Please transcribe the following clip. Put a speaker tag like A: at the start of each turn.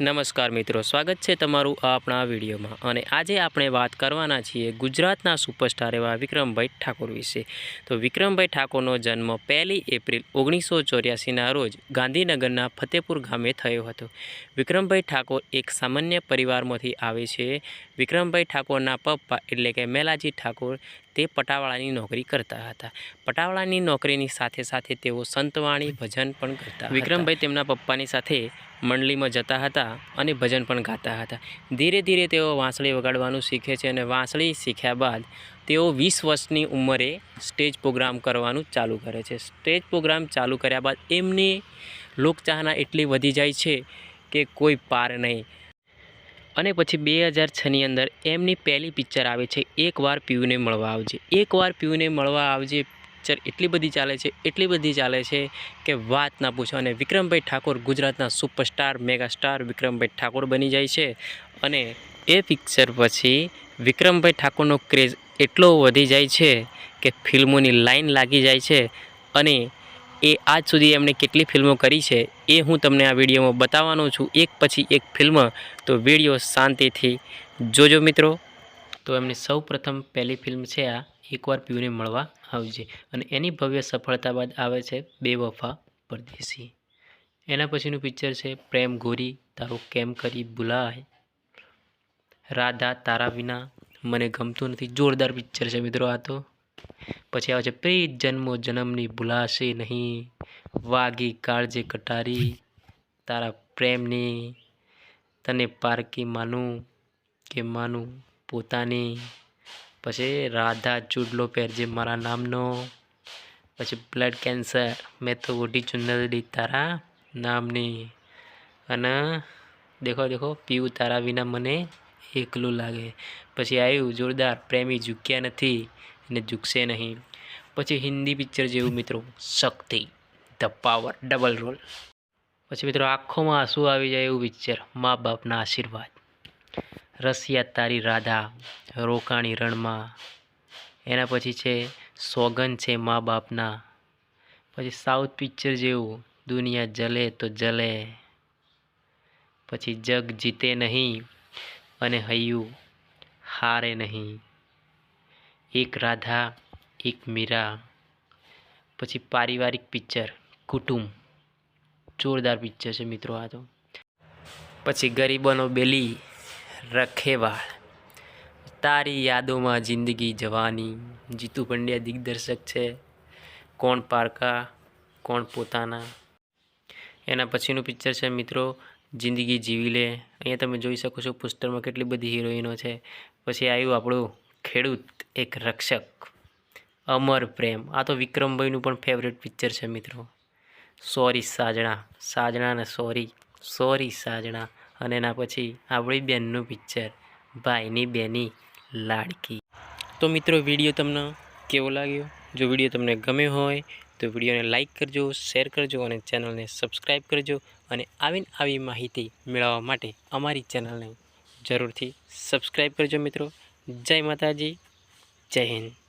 A: નમસ્કાર મિત્રો, સ્વાગત છે તમારું આપણા વિડીયોમાં. અને આજે આપણે વાત કરવાના છીએ ગુજરાતના સુપરસ્ટાર એવા વિક્રમભાઈ ઠાકોર વિશે. તો વિક્રમભાઈ ઠાકોરનો જન્મ પહેલી એપ્રિલ ઓગણીસો ચોર્યાસીના રોજ ગાંધીનગરના ફતેપુર ગામે થયો હતો. વિક્રમભાઈ ઠાકોર એક સામાન્ય પરિવારમાંથી આવે છે. વિક્રમભાઈ ઠાકોરના પપ્પા એટલે કે મેલાજી ઠાકોર તે પટાવાળાની નોકરી કરતા હતા. પટાવાળાની નોકરીની સાથે સાથે તેઓ સંતવાણી ભજન પણ કરતા વિક્રમભાઈ તેમના પપ્પાની સાથે મંડળીમાં જતા હતા અને ભજન પણ ગાતા હતા. ધીરે ધીરે તેઓ વાંસળી વગાડવાનું શીખે છે અને વાંસળી શીખ્યા બાદ તેઓ વીસ વર્ષની ઉંમરે સ્ટેજ પ્રોગ્રામ કરવાનું ચાલુ કરે છે. સ્ટેજ પ્રોગ્રામ ચાલુ કર્યા બાદ એમની લોકચાહના એટલી વધી જાય છે કે કોઈ પાર નહીં. અને પછી બે હજાર છની અંદર એમની પહેલી પિક્ચર આવે છે એકવાર પીયુને મળવા આવજે. એકવાર પીયુને મળવા આવજે, પિક્ચર એટલી બધી ચાલે છે, એટલી બધી ચાલે છે કે વાત ના પૂછો. અને વિક્રમભાઈ ઠાકોર ગુજરાતના સુપરસ્ટાર, મેગાસ્ટાર વિક્રમભાઈ ઠાકોર બની જાય છે. અને એ પિક્ચર પછી વિક્રમભાઈ ઠાકોરનો ક્રેઝ એટલો વધી જાય છે કે ફિલ્મોની લાઈન લાગી જાય છે. અને એ આજ સુધી એમણે કેટલી ફિલ્મો કરી છે એ હું તમને આ વિડીયોમાં બતાવવાનો છું. એક પછી એક ફિલ્મ, તો વીડિયો શાંતિથી જોજો મિત્રો. તો એમની સૌ પ્રથમ પહેલી ફિલ્મ છે આ, એકવાર પીયુને મળવા આવજે. અને એની ભવ્ય સફળતા બાદ આવે છે બેવફા પરદેશી. એના પછીનું પિક્ચર છે પ્રેમ ગોરી, તારું કેમ કરી ભૂલાય? રાધા તારા વિના મને ગમતું નથી. જોરદાર પિક્ચર છે મિત્રો આ તો. પછી આવે છે, પ્રીત જન્મો જન્મની ભૂલાશે નહીં, વાગી કાળજે કટારી, તારા પ્રેમની તને પારકી માનું કે માનું પોતાની. પછી રાધા ચૂડલો પહેરજે મારા નામનો. પછી બ્લડ કેન્સર મેં તો ઓઢી ચુંદડી તારા નામની. અને દેખો દેખો, પીવું તારા વિના મને એકલું લાગે. પછી આવ્યું જોરદાર પ્રેમી ઝૂક્યા નથી. અને ઝૂકશે નહીં. પછી હિન્દી પિક્ચર જેવું મિત્રો, Shakti, the power, double role. પછી મિત્રો, આંખોમાં આંસુ આવી જાય એવું પિક્ચર, મા બાપના આશીર્વાદ. રસિયા, તારી રાધા, રોકાણી રણમાં. એના પછી છે સોગન છે મા બાપના. પછી સાઉથ પિક્ચર જેવું, દુનિયા જલે તો જલે. પછી જગ જીતે નહીં, અને હૈયું હારે નહીં. એક રાધા, એક મીરા, પછી પારિવારિક પિક્ચર, કુટુંબ. જોરદાર પિક્ચર છે મિત્રો આ તો. પછી ગરીબોનો બેલી, રખેવાળ. તારી યાદોમાં જિંદગી જવાની. જીતુ પંડ્યા દિગ્દર્શક છે. કોણ પારકા, કોણ પોતાના. એના પછીનું પિક્ચર છે મિત્રો, જિંદગી જીવી લે. અહીંયા તમે જોઈ શકો છો પોસ્ટરમાં કેટલી બધી હિરોઈનો છે. પછી આવ્યું આપણું ખેડૂત એક રક્ષક, અમર પ્રેમ. આ તો વિક્રમભાઈનું પણ ફેવરેટ પિક્ચર છે મિત્રો. સોરી સાજણા સાજણા ને સોરી સોરી સાજણા. અને એના પછી આપણી બેનનું પિક્ચર ભાઈની બેની લાડકી. તો મિત્રો વીડિયો તમને કેવો લાગ્યો? જો વીડિયો તમને ગમ્યો હોય, તો વિડીયોને લાઈક કરજો શેર કરજો અને ચેનલને સબસ્ક્રાઈબ કરજો અને આવીને આવી માહિતી મેળવવા માટે અમારી ચેનલને જરૂરથી સબસ્ક્રાઈબ કરજો મિત્રો. જય માતાજી. જય હિન્દ.